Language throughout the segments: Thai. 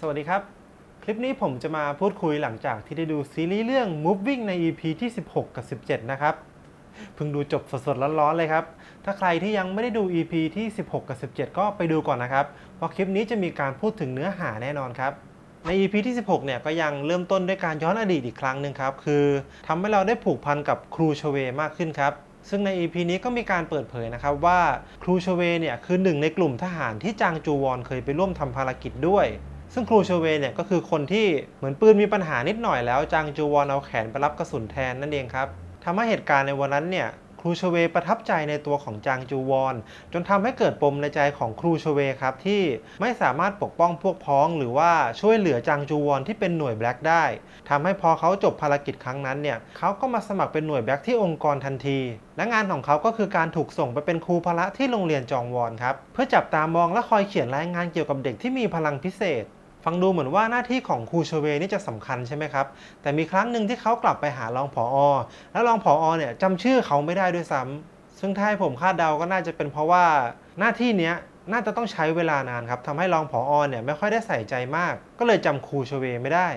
สวัสดีครับ คลิปนี้ผมจะมาพูดคุยหลังจากที่ได้ดูซีรีส์เรื่อง Moving ใน EP ที่ 16 กับ 17 นะครับเพิ่งดูจบสดๆร้อนๆเลยครับ ถ้าใครที่ยังไม่ได้ดู EP ที่ 16 กับ 17 ก็ไปดูก่อนนะครับ เพราะคลิปนี้จะมีการพูดถึงเนื้อหาแน่นอนครับ ใน EP ที่ 16 เนี่ยก็ยังเริ่มต้นด้วยการย้อนอดีตอีกครั้งหนึ่งครับ คือทำให้เราได้ผูกพันกับครูชเวมากขึ้นครับซึ่งใน EP นี้ก็มีการเปิดเผยนะครับว่าครูชเวเนี่ยคือหนึ่งในกลุ่มทหารที่จางจูวอนเคยไปร่วมทำภารกิจด้วย ซึ่งครูชเวเนี่ยก็คือคนที่เหมือนปืนมีปัญหานิดหน่อยแล้วจางจูวอนเอาแขนไปรับกระสุนแทนนั่นเองครับทำให้เหตุการณ์ในวันนั้นเนี่ยครูชเวประทับใจในตัวของจางจูวอนจนทำให้เกิดปมในใจของครูชเวครับที่ไม่สามารถปกป้องพวกพ้อง หรือว่าช่วยเหลือจางจูวอนที่เป็นหน่วยแบล็กได้ทำให้พอเขาจบภารกิจครั้งนั้นเนี่ยเขาก็มาสมัครเป็นหน่วยแบล็กที่องค์กรทันที และงานของเขาก็คือการถูกส่งไปเป็นครูพละที่โรงเรียนจองวอนครับเพื่อจับตามองและคอยเขียนรายงานเกี่ยวกับเด็กที่มีพลังพิเศษ ฟังดูเหมือนว่าหน้าที่ของครูชเวนี่จะสำคัญใช่ไหมครับ แต่มีครั้งหนึ่งที่เขากลับไปหารองผออแล้วรองผออเนี่ยจำชื่อเขาไม่ได้ด้วยซ้ำซึ่งถ้าให้ผมคาดเดาก็น่าจะเป็นเพราะว่าหน้าที่เนี้ยน่าจะต้องใช้เวลานานครับทำให้รองผออเนี่ยไม่ค่อยได้ใส่ใจมาก ก็เลยจำครูชเวไม่ได้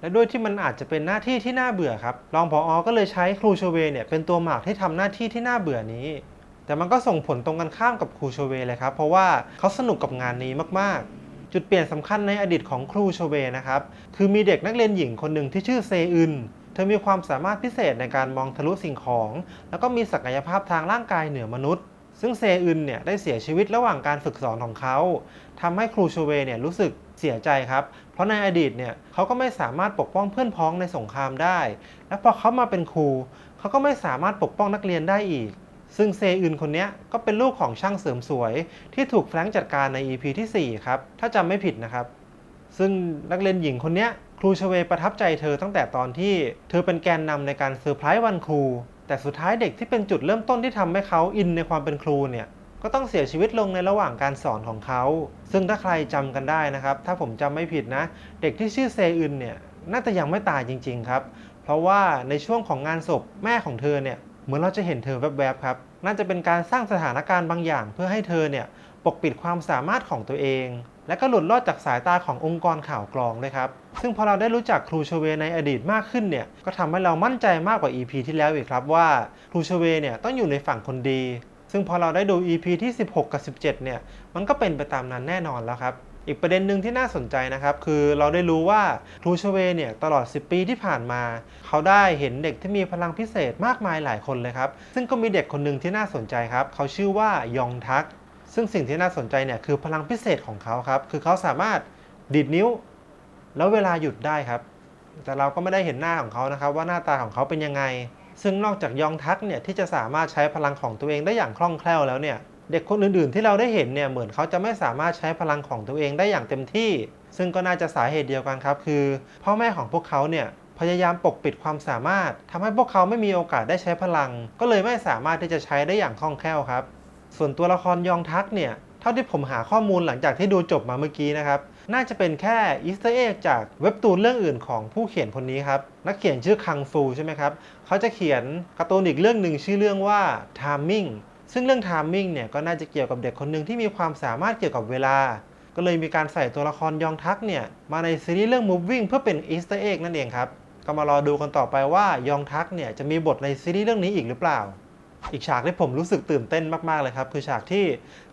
และด้วยที่มันอาจจะเป็นหน้าที่ที่น่าเบื่อครับรองผออก็เลยใช้ครูชเวเนี่ยเป็นตัวหมากที่ทำหน้าที่ที่น่าเบื่อนี้แต่มันก็ส่งผลตรงกันข้ามกับครูชเวเลยครับ เพราะว่าเขาสนุกกับงานนี้มาก ๆ จุดเปลี่ยนสำคัญในอดีตของครูโชเวนะครับ คือมีเด็กนักเรียนหญิงคนหนึ่งที่ชื่อเซอึน เธอมีความสามารถพิเศษในการมองทะลุสิ่งของ แล้วก็มีศักยภาพทางร่างกายเหนือมนุษย์ ซึ่งเซอึนเนี่ยได้เสียชีวิตระหว่างการฝึกสอนของเขาทำให้ครูโชเวเนี่ยรู้สึกเสียใจครับ เพราะในอดีตเนี่ยเขาก็ไม่สามารถปกป้องเพื่อนพ้องในสงครามได้ และพอเขามาเป็นครู เขาก็ไม่สามารถปกป้องนักเรียนได้อีก ซึ่งเซอึนคนนี้ก็เป็นลูกของช่างเสริมสวย ที่ถูกแฟรงค์จัดการใน EP ที่ 4 ครับ ถ้าจำไม่ผิดนะครับ ซึ่งนักเรียนหญิงคนนี้ครูชเวประทับใจเธอตั้งแต่ตอนที่เธอเป็นแกนนำในการเซอร์ไพรส์วันครู แต่สุดท้ายเด็กที่เป็นจุดเริ่มต้นที่ทำให้เขาอินในความเป็นครูเนี่ยก็ต้องเสียชีวิตลงในระหว่างการสอนของเขา ซึ่งถ้าใครจำกันได้นะครับ ถ้าผมจำไม่ผิดนะ เด็กที่ชื่อเซอึนเนี่ย น่าจะยังไม่ตายจริง ๆ ครับ เพราะว่าในช่วงของงานศพแม่ของเธอเนี่ย เหมือนเราจะเห็นเธอแวบๆครับ น่าจะเป็นการสร้างสถานการณ์บางอย่าง เพื่อให้เธอเนี่ยปกปิดความสามารถของตัวเอง และก็หลุดรอดจากสายตาขององค์กรข่าวกรองด้วยครับ ซึ่งพอเราได้รู้จักครูชเวในอดีตมากขึ้นเนี่ย ก็ทำให้เรามั่นใจมากกว่า EP ที่แล้วอีกครับว่าครูชเวเนี่ยต้องอยู่ในฝั่งคนดี ซึ่งพอเราได้ดู EP ที่ 16 กับ 17 เนี่ย มันก็เป็นไปตามนั้นแน่นอนแล้วครับ อีกประเด็นหนึ่งที่น่าสนใจนะครับ คือเราได้รู้ว่าครูชเวเนี่ยตลอด 10 ปีที่ผ่านมา เขาได้เห็นเด็กที่มีพลังพิเศษมากมายหลายคนเลยครับ ซึ่งก็มีเด็กคนหนึ่งที่น่าสนใจครับ เขาชื่อว่ายองทัก ซึ่งสิ่งที่น่าสนใจเนี่ยคือพลังพิเศษของเขาครับ คือเขาสามารถดีดนิ้ว แล้วเวลาหยุดได้ครับ แต่เราก็ไม่ได้เห็นหน้าของเขานะครับ ว่าหน้าตาของเขาเป็นยังไง ซึ่งนอกจากยองทักเนี่ยที่จะสามารถใช้พลังของตัวเองได้อย่างคล่องแคล่วแล้วเนี่ย เด็กคนอื่นๆ ที่เราได้เห็นเนี่ยเหมือนเขาจะไม่สามารถใช้พลังของตัวเองได้อย่างเต็มที่ ซึ่งก็น่าจะสาเหตุเดียวกันครับ คือ พ่อแม่ของพวกเขาเนี่ยพยายามปกปิดความสามารถทำให้พวกเขาไม่มีโอกาสได้ใช้พลัง ก็เลยไม่สามารถที่จะใช้ได้อย่างคล่องแคล่วครับ ส่วนตัวละครยองทักเนี่ยเท่าที่ผมหาข้อมูลหลังจากที่ดูจบมาเมื่อกี้นะครับ น่าจะเป็นแค่อีสเตอร์เอ็กจากเว็บตูนเรื่องอื่นของผู้เขียนคนนี้ครับ นักเขียนชื่อคังฟูใช่ไหมครับ เขาจะเขียนการ์ตูนอีกเรื่องหนึ่งชื่อเรื่องว่า Timing ซึ่งเรื่อง Timing เนี่ยก็น่าจะเกี่ยวกับเด็กคนหนึ่งที่มีความสามารถเกี่ยวกับเวลา ก็เลยมีการใส่ตัวละครยองทักเนี่ยมาในซีรีส์เรื่อง Moving เพื่อเป็นอีสเตอร์เอ็กนั่นเองครับ ก็มารอดูกันต่อไปว่ายองทักเนี่ยจะมีบทในซีรีส์เรื่องนี้อีกหรือเปล่า อีกฉากที่ผมรู้สึกตื่นเต้นมากๆเลยครับคือฉากที่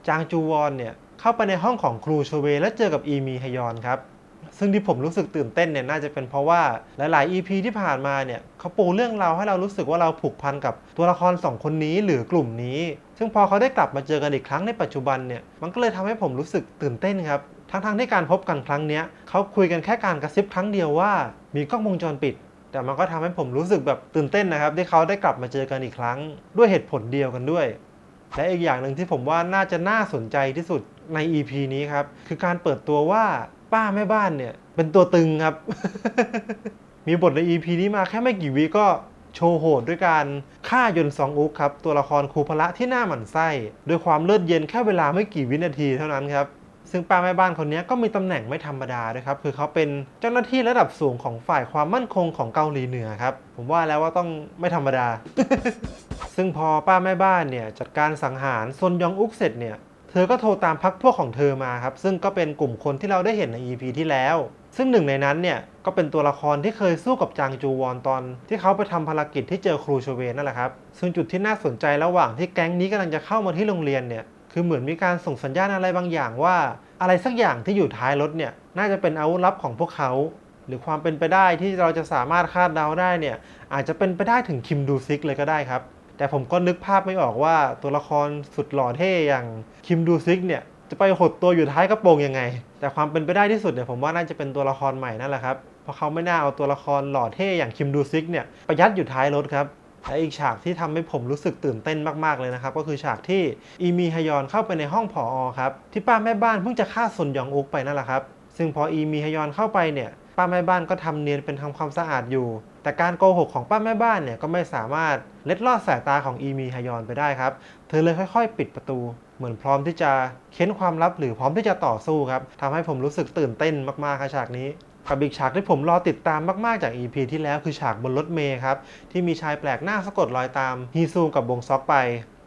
จางจูวอนเนี่ยเข้าไปในห้องของครูโชเวและเจอกับอีมีฮยอนครับ ซึ่งที่ผมรู้สึกตื่นเต้นเนี่ยน่าจะเป็นเพราะว่าหลาย ๆ EP ที่ผ่านมาเนี่ยเขาปูเรื่องราวให้เรารู้สึกว่าเราผูกพันกับตัวละครสองคนนี้หรือกลุ่มนี้ ซึ่งพอเขาได้กลับมาเจอกันอีกครั้งในปัจจุบันเนี่ยมันก็เลยทำให้ผมรู้สึกตื่นเต้นครับทั้งๆที่การพบกันครั้งเนี้ยเขาคุยกันแค่การกระซิบครั้งเดียวว่ามีกล้องวงจรปิด แต่มันก็ทำให้ผมรู้สึกแบบตื่นเต้นนะครับที่เขาได้กลับมาเจอกันอีกครั้ง ด้วยเหตุผลเดียวกันด้วย และอีกอย่างหนึ่งที่ผมว่าน่าจะน่าสนใจที่สุดใน EP นี้ครับคือการเปิดตัวว่า ป้าแม่บ้านเนี่ย เป็นตัวตึงครับ มีบทใน EP นี้มาแค่ไม่กี่วิก็โชว์โหดด้วยการฆ่ายนซองอุกครับ ตัวละครครูพละที่หน้าหมันไส้ด้วยความเลือดเย็นแค่เวลาไม่กี่วินาทีเท่านั้นครับ ซึ่งป้าแม่บ้านคนนี้ก็มีตำแหน่งไม่ธรรมดาด้วยครับ คือเขาเป็นเจ้าหน้าที่ระดับสูงของฝ่ายความมั่นคงของเกาหลีเหนือครับ ผมว่าแล้วว่าต้องไม่ธรรมดา ซึ่งพอป้าแม่บ้านเนี่ยจัดการสังหารซนยองอุกเสร็จเนี่ย เธอก็โทรตามพักพวกของเธอมาครับ ซึ่งก็เป็นกลุ่มคนที่เราได้เห็นใน EP ที่แล้ว ซึ่งหนึ่งในนั้นเนี่ยก็เป็นตัวละครที่เคยสู้กับจางจูวอนตอน ที่เขาไปทำภารกิจที่เจอครูชเวนนั่นแหละครับ ซึ่งจุดที่น่าสนใจระหว่างที่แก๊งนี้กำลังจะเข้ามาที่โรงเรียนเนี่ยคือเหมือนมีการส่งสัญญาณอะไรบางอย่างว่า อะไรสักอย่างที่อยู่ท้ายรถเนี่ยน่าจะเป็นอาวุธลับของพวกเขา หรือความเป็นไปได้ที่เราจะสามารถคาดเดาได้เนี่ยอาจจะเป็นไปได้ถึงคิมดูซิกเลยก็ได้ครับ แต่ผมก็นึกภาพไม่ออกว่าตัวละครสุดหล่อเท่อย่างคิมดูซิกเนี่ยจะไปหดตัวอยู่ท้ายกระโปรงยังไง แต่ความเป็นไปได้ที่สุดเนี่ยผมว่าน่าจะเป็นตัวละครใหม่นั่นแหละครับ เพราะเขาไม่น่าเอาตัวละครหล่อเท่อย่างคิมดูซิกเนี่ยไปยัดอยู่ท้ายรถครับและอีกฉากที่ทำให้ผมรู้สึกตื่นเต้นมากๆเลยนะครับ ก็คือฉากที่อีมีฮยอนเข้าไปในห้องผออครับที่ป้าแม่บ้านเพิ่งจะฆ่าซนยองอุกไปนั่นแหละครับ ซึ่งพออีมีฮยอนเข้าไปเนี่ยป้าแม่บ้านก็ทำเนียนเป็นทำความสะอาดอยู่ แต่การโกหกของป้าแม่บ้านเนี่ยก็ไม่สามารถเล็ดลอดสายตาของอีมีฮยอนไปได้ครับ เธอเลยค่อยๆ ปิดประตู เหมือนพร้อมที่จะเค้นความลับหรือพร้อมที่จะต่อสู้ครับทำให้ผมรู้สึกตื่นเต้นมากๆครับฉากนี้กับอีกฉากที่ผมรอติดตามมากๆจาก EP ที่แล้วคือฉากบนรถเมย์ครับ ที่มีชายแปลกหน้าสะกดรอยตามฮีซูกับบงซอกไป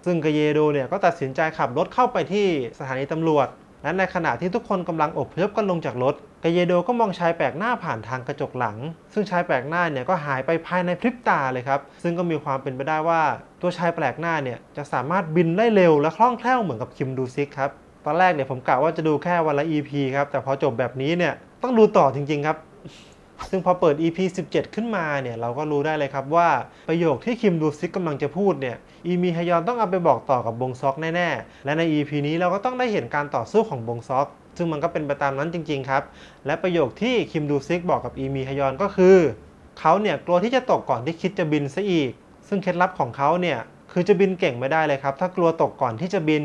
ซึ่งกเยโดเนี่ยก็ตัดสินใจขับรถเข้าไปที่สถานีตำรวจ และในขณะที่ทุกคนกำลังอบพยพกันลงจากรถกเยโดก็มองชายแปลกหน้าผ่านทางกระจกหลัง ซึ่งชายแปลกหน้าเนี่ยก็หายไปภายในพริบตาเลยครับ ซึ่งก็มีความเป็นไปได้ว่าตัวชายแปลกหน้าเนี่ยจะสามารถบินได้เร็วและคล่องแคล่วเหมือนกับคิมดูซิกครับ ตอนแรกเนี่ยผมกะว่าจะดูแค่วันละ EP ครับ แต่พอจบแบบนี้เนี่ยต้องดูต่อจริงๆครับ ซึ่งพอเปิด EP 17 ขึ้นมาเนี่ยเราก็รู้ได้เลยครับว่าประโยคที่คิมดูซิกกำลังจะพูดเนี่ยอีมีฮยอนต้องเอาไปบอกต่อกับบงซอกแน่ๆ และใน EP นี้เราก็ต้องได้เห็นการต่อสู้ของบงซอก ซึ่งมันก็เป็นไปตามนั้นจริง ๆ ครับ และประโยคที่คิมดูซิกบอกกับอีมีฮยอนก็คือเขาเนี่ยกลัวที่จะตกก่อนที่คิดจะบินซะอีก ซึ่งเคล็ดลับของเขาเนี่ยคือจะบินเก่งไม่ได้เลยครับ ถ้ากลัวตกก่อนที่จะบิน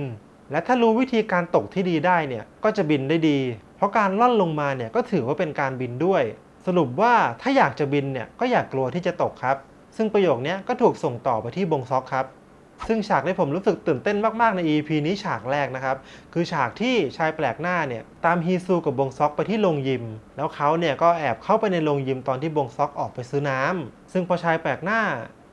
และถ้ารู้วิธีการตกที่ดีได้เนี่ยก็จะบินได้ดี เพราะการล่อนลงมาเนี่ยก็ถือว่าเป็นการบินด้วย สรุปว่าถ้าอยากจะบินเนี่ยก็อยากกลัวที่จะตกครับ ซึ่งประโยคนี้ก็ถูกส่งต่อไปที่บงซอกครับ ซึ่งฉากที่ผมรู้สึกตื่นเต้นมากๆใน EP นี้ฉากแรกนะครับ คือฉากที่ชายแปลกหน้าเนี่ยตามฮีซูกับบงซอกไปที่โรงยิม แล้วเขาเนี่ยก็แอบเข้าไปในโรงยิมตอนที่บงซอกออกไปซื้อน้ำซึ่งพอชายแปลกหน้า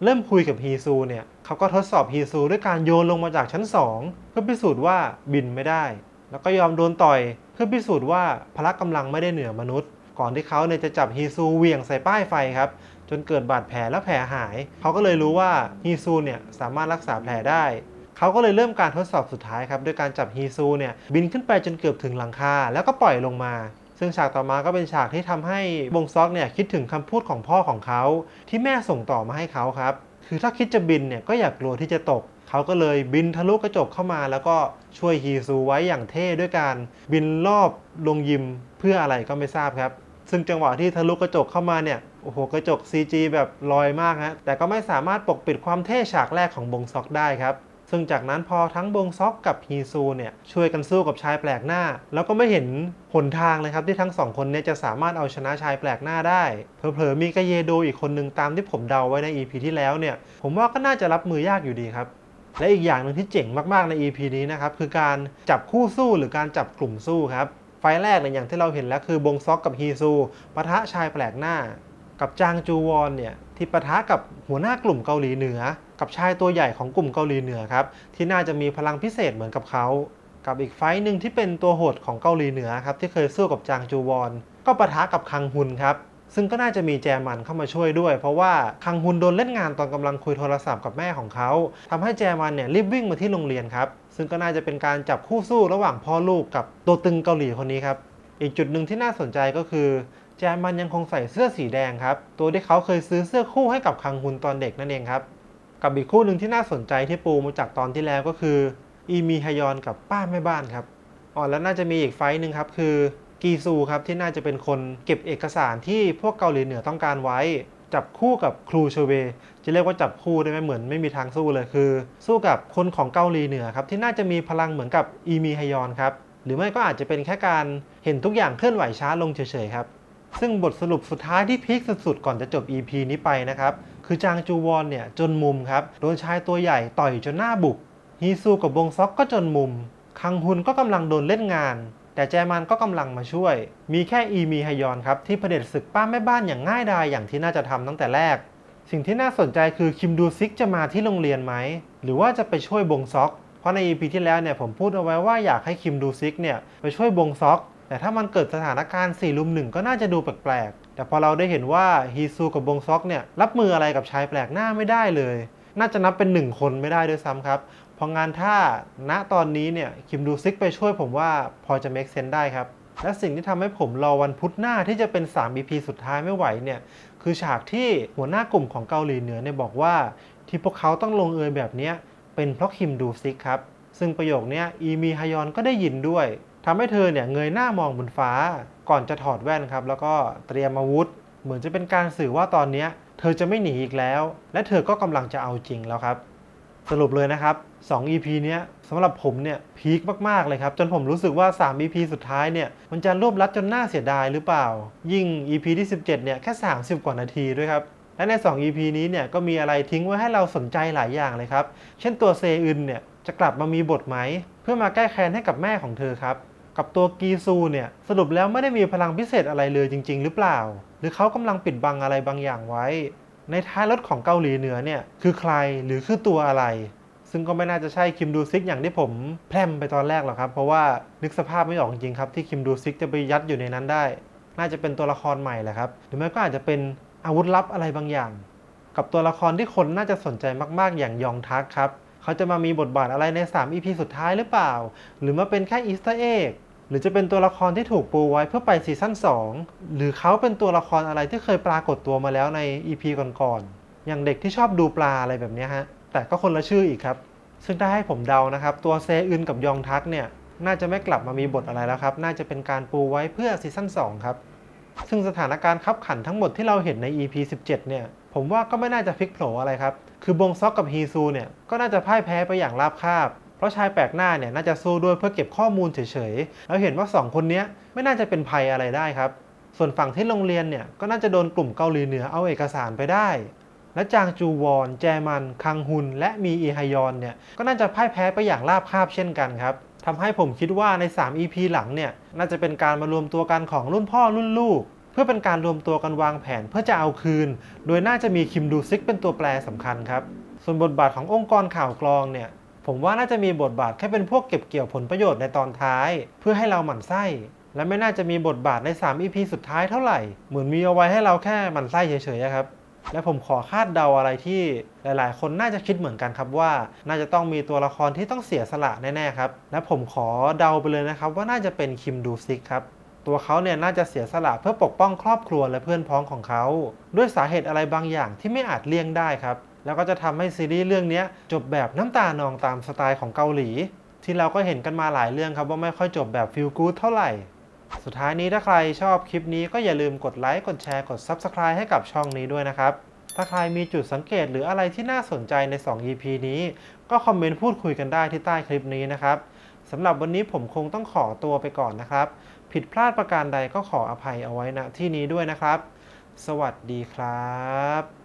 เริ่มคุยกับฮีซูเนี่ยเขาก็ทดสอบฮีซูด้วยการโยนลงมาจากชั้น 2 เพื่อพิสูจน์ว่าบินไม่ได้ แล้วก็ยอมโดนต่อยเพื่อพิสูจน์ว่าพละกำลังไม่ได้เหนือมนุษย์ ก่อนที่เขาเนี่ยจะจับฮีซูเหวี่ยงใส่ป้ายไฟครับ จนเกิดบาดแผลและแผลหาย เขาก็เลยรู้ว่าฮีซูเนี่ยสามารถรักษาแผลได้ เขาก็เลยเริ่มการทดสอบสุดท้ายครับด้วยการจับฮีซูเนี่ยบินขึ้นไปจนเกือบถึงหลังคาแล้วก็ปล่อยลงมา ซึ่งฉากต่อมาก็เป็นฉากที่ทำให้บงซอกเนี่ยคิดถึงคำพูดของพ่อของเขา ที่แม่ส่งต่อมาให้เขาครับ คือถ้าคิดจะบินเนี่ยก็อย่ากกลัวที่จะตกเขาก็เลยบินทะลุกระจกเข้ามา แล้วก็ช่วยฮีซูไว้อย่างเท่ด้วยการบินรอบลงยิมเพื่ออะไรก็ไม่ทราบครับ ซึ่งจังหวะที่ทะลุกระจกเข้ามาเนี่ย โอ้โห กระจก CG แบบลอยมากฮะ แต่ก็ไม่สามารถปกปิดความเท่ฉากแรกของบงซอกได้ครับ ซึ่งจากนั้นพอทั้งบงซอกกับฮีซูเนี่ย ช่วยกันสู้กับชายแปลกหน้า แล้วก็ไม่เห็นหนทางเลยครับที่ทั้งสองคนเนี่ยจะสามารถเอาชนะชายแปลกหน้าได้ เผลอๆมีกเยโดอีกคนหนึ่งตามที่ผมเดาไว้ใน EP ที่แล้วเนี่ย ผมว่าก็น่าจะรับมือยากอยู่ดีครับและอีกอย่างหนึ่งที่เจ๋งมากๆใน EP นี้นะครับคือการจับคู่สู้หรือการจับกลุ่มสู้ครับ ฟแรกเนี่ยอย่างที่เราเห็นแล้วคือบงซอกกับฮีซูปะทะชายแปลกหน้า กับจางจูวอนเนี่ยที่ปะทะกับหัวหน้ากลุ่มเกาหลีเหนือ กับชายตัวใหญ่ของกลุ่มเกาหลีเหนือครับที่น่าจะมีพลังพิเศษเหมือนกับเขากับอีกไฟหนึ่งที่เป็นตัวโหดของเกาหลีเหนือครับที่เคยสู้กับจางจูวอนก็ปะทะกับคังฮุนครับ ซึ่งก็น่าจะมีแจมันเข้ามาช่วยด้วย เพราะว่าคังฮุนโดนเล่นงานตอนกำลังคุยโทรศัพท์กับแม่ของเขาทำให้แจมันเนี่ยรีบวิ่งมาที่โรงเรียนครับ ซึ่งก็น่าจะเป็นการจับคู่สู้ระหว่างพ่อลูกกับตัวตึงเกาหลีคนนี้ครับ อีกจุดหนึ่งที่น่าสนใจก็คือ แจมันยังคงใส่เสื้อสีแดงครับ ตัวที่เขาเคยซื้อเสื้อคู่ให้กับคังฮุนตอนเด็กนั่นเองครับ กับอีกคู่หนึ่งที่น่าสนใจที่ปูมาจากตอนที่แล้วก็คืออีมีฮยอนกับป้าแม่บ้านครับอ๋อแล้วน่าจะมีอีกไฟต์หนึ่งครับคือ กีซูครับที่น่าจะเป็นคนเก็บเอกสารที่พวกเกาหลีเหนือต้องการไว้ จับคู่กับครูเชเว จะเรียกว่าจับคู่ได้ไหมเหมือนไม่มีทางสู้เลยคือ สู้กับคนของเกาหลีเหนือครับที่น่าจะมีพลังเหมือนกับอีมีฮยอนครับหรือไม่ก็อาจจะเป็นแค่การเห็นทุกอย่างเคลื่อนไหวช้าลงเฉยๆครับซึ่งบทสรุปสุดท้ายที่พีคสุดๆ ก่อนจะจบ EP นี้ไปนะครับ คือจางจูวอนเนี่ยจนมุมครับ โดนชายตัวใหญ่ต่อยจนหน้าบุกฮีซูกับบงซอกก็จนมุม คังฮุนก็กำลังโดนเล่นงาน แต่แจมันก็กำลังมาช่วย มีแค่อีมีฮยอนครับที่เผด็จศึกป้าแม่บ้านอย่างง่ายดายอย่างที่น่าจะทำตั้งแต่แรก สิ่งที่น่าสนใจคือคิมดูซิกจะมาที่โรงเรียนไหม หรือว่าจะไปช่วยบงซอก เพราะใน EP ที่แล้วเนี่ยผมพูดเอาไว้ว่าอยากให้คิมดูซิกเนี่ยไปช่วยบงซอก แต่ถ้ามันเกิดสถานการณ์4ลุมหนึ่งก็น่าจะดูแปลกๆ แต่พอเราได้เห็นว่าฮีซูกับบงซอกเนี่ยรับมืออะไรกับชายแปลกหน้าไม่ได้เลย น่าจะนับเป็นหนึ่งคนไม่ได้ด้วยซ้ำครับ เพองานถ้าณตอนนี้เนี่ยคิมดูซิกไปช่วยผมว่าพอจะ make sense ได้ครับ และสิ่งที่ทำให้ผมรอวันพุธหน้าที่จะเป็น 3 EP สุดท้ายไม่ไหวเนี่ยคือฉากที่หัวหน้ากลุ่มของเกาหลีเหนือเนี่ยบอกว่า ที่พวกเขาต้องลงเอยแบบนี้เป็นเพราะคิมดูซิกครับ ซึ่งประโยคนี้อีมีฮยอนก็ได้ยินด้วยทำให้เธอเนี่ยเงยหน้ามองบนฟ้า ก่อนจะถอดแว่นครับ แล้วก็เตรียมอาวุธ เหมือนจะเป็นการสื่อว่าตอนนี้เธอจะไม่หนีอีกแล้ว และเธอก็กำลังจะเอาจริงแล้วครับ สรุปเลยนะครับ 2 EP เนี้ยสำหรับผมเนี่ยพีคมาก ๆ เลยครับ จนผมรู้สึกว่า 3 EP สุดท้ายเนี่ย มันจะรวบรัดจนน่าเสียดายหรือเปล่า ยิ่ง EP ที่ 17 เนี่ย แค่ 30 กว่านาทีด้วยครับ และใน 2 EP นี้เนี่ย ก็มีอะไรทิ้งไว้ให้เราสนใจหลายอย่างเลยครับ เช่นตัวเซอึนเนี่ย จะกลับมามีบทไหม เพื่อมาแก้แค้นให้กับแม่ของเธอครับกับตัวกีซูเนี่ยสรุปแล้วไม่ได้มีพลังพิเศษอะไรเลยจริง ๆ หรือเปล่า หรือเขากำลังปิดบังอะไรบางอย่างไว้ ในท้ายรถของเกาหลีเหนือเนี่ยคือใครหรือคือตัวอะไร ซึ่งก็ไม่น่าจะใช่คิมดูซิกอย่างที่ผมแพร่มไปตอนแรกหรอกครับ เพราะว่านึกสภาพไม่ออกจริงๆครับที่คิมดูซิกจะไปยัดอยู่ในนั้นได้ น่าจะเป็นตัวละครใหม่แหละครับ หรือไม่ก็อาจจะเป็นอาวุธลับอะไรบางอย่าง กับตัวละครที่คนน่าจะสนใจมากๆ อย่างยองทักครับเขาจะมามีบทบาทอะไรใน 3 EP สุดท้ายหรือเปล่า หรือมาเป็นแค่อีสเตอร์เอ็กหรือจะเป็นตัวละครที่ถูกปูไว้เพื่อไปซีซั่น2 หรือเขาเป็นตัวละครอะไรที่เคยปรากฏตัวมาแล้วใน EP ก่อนๆอย่างเด็กที่ชอบดูปลาอะไรแบบนี้ฮะ แต่ก็คนละชื่ออีกครับ ซึ่งถ้าให้ผมเดานะครับ ตัวเซอึนกับยองทักเนี่ยน่าจะไม่กลับมามีบทอะไรแล้วครับ น่าจะเป็นการปูไว้เพื่อซีซั่น2ครับ ซึ่งสถานการณ์ขับขันทั้งหมดที่เราเห็นใน EP 17 เนี่ย ผมว่าก็ไม่น่าจะพลิกโผอะไรครับ คือบงซอกกับฮีซูเนี่ยก็น่าจะพ่ายแพ้ไปอย่างราบคาบ เพราะชายแปลกหน้าเนี่ยน่าจะสู้ด้วยเพื่อเก็บข้อมูลเฉยๆ แล้วเห็นว่า 2 คนนี้ไม่น่าจะเป็นภัยอะไรได้ครับ ส่วนฝั่งที่โรงเรียนเนี่ยก็น่าจะโดนกลุ่มเกาหลีเหนือเอาเอกสารไปได้ และจางจูวอน แจมัน คังฮุน และมีอีฮยอนเนี่ยก็น่าจะพ่ายแพ้ไปอย่างราบคาบเช่นกันครับทำให้ผมคิดว่าใน 3 EP หลังเนี่ยน่าจะเป็นการมารวมตัวกันของรุ่นพ่อรุ่นลูก เพื่อเป็นการรวมตัวกันวางแผนเพื่อจะเอาคืน โดยน่าจะมีคิมดูซิกเป็นตัวแปรสำคัญครับ ส่วนบทบาทขององค์กรข่าวกรองเนี่ยผมว่าน่าจะมีบทบาทแค่เป็นพวกเก็บเกี่ยวผลประโยชน์ในตอนท้าย เพื่อให้เราหมั่นไส้ และไม่น่าจะมีบทบาทใน 3 EP สุดท้ายเท่าไหร่ เหมือนมีเอาไว้ให้เราแค่หมั่นไส้เฉยๆครับ และผมขอคาดเดาอะไรที่หลาย ๆ คนน่าจะคิดเหมือนกันครับว่า น่าจะต้องมีตัวละครที่ต้องเสียสละแน่ ๆ ครับ และผมขอเดาไปเลยนะครับ ว่าน่าจะเป็นคิมดูซิกครับตัวเขาเนี่ยน่าจะเสียสละเพื่อปกป้องครอบครัวและเพื่อนพ้องของเขา ด้วยสาเหตุอะไรบางอย่างที่ไม่อาจเลี่ยงได้ครับ แล้วก็จะทำให้ซีรีส์เรื่องนี้จบแบบน้ำตานองตามสไตล์ของเกาหลี ที่เราก็เห็นกันมาหลายเรื่องครับว่าไม่ค่อยจบแบบฟิลกู๊ดเท่าไหร่ สุดท้ายนี้ถ้าใครชอบคลิปนี้ก็อย่าลืมกดไลค์ กดแชร์ กด Subscribe ให้กับช่องนี้ด้วยนะครับ ถ้าใครมีจุดสังเกตหรืออะไรที่น่าสนใจใน 2 EP นี้ ก็คอมเมนต์พูดคุยกันได้ที่ใต้คลิปนี้นะครับสำหรับวันนี้ผมคงต้องขอตัวไปก่อนนะครับ ผิดพลาดประการใดก็ขออภัยเอาไว้ณที่นี้ด้วยนะครับ สวัสดีครับ